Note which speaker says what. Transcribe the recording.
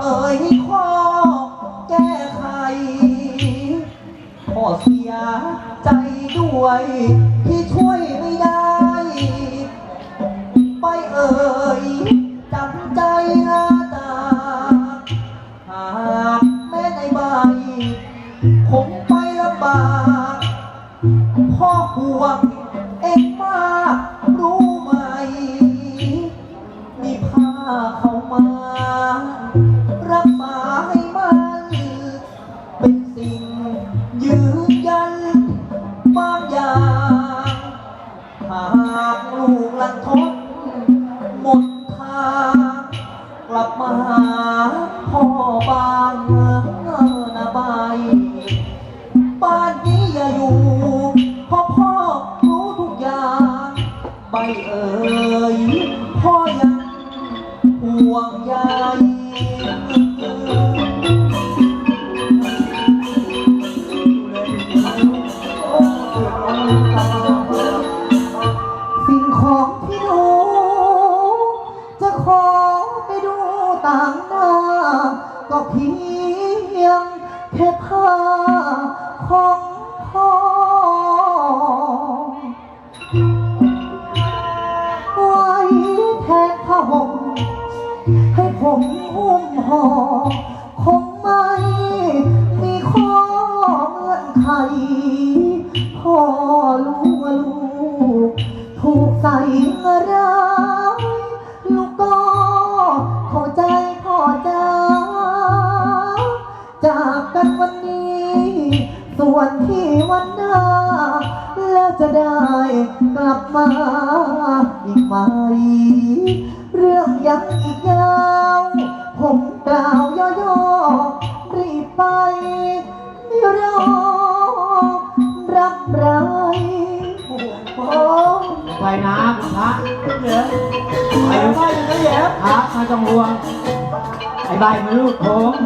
Speaker 1: เอ่ยข้อแก้ไขพ่อเสียใจด้วยที่ช่วยไม่ได้ ไปเอ่ยจำใจลาตา หากแม่ในใบคงไปลำบากพ่อห่วง บางนาใบบ้านนี้อย่าอยู่เพราะพ่อรู้ทุกอย่างใบเอ่ยพ่อยังห่วงใย เพียงแค่ผ้าของพ่อไว้แทนผ้าห่มให้ผมหุ้มห่อคงไม่มีข้อเงื่อนไขพ่อรู้ว่าลูกถูกใส่ร้าย วันที่วันหน้า แล้วจะได้กลับมาอีกไหมเรื่องยังอีกยาว ผมกล่าวย่อๆรีบไปรอรับไรโอ้
Speaker 2: ไปน้ำพระ
Speaker 1: เหลือไปไปอย่างนั้นแหละ
Speaker 2: พระไม่ต้องห่วงไอ้ใบมันลูกโถง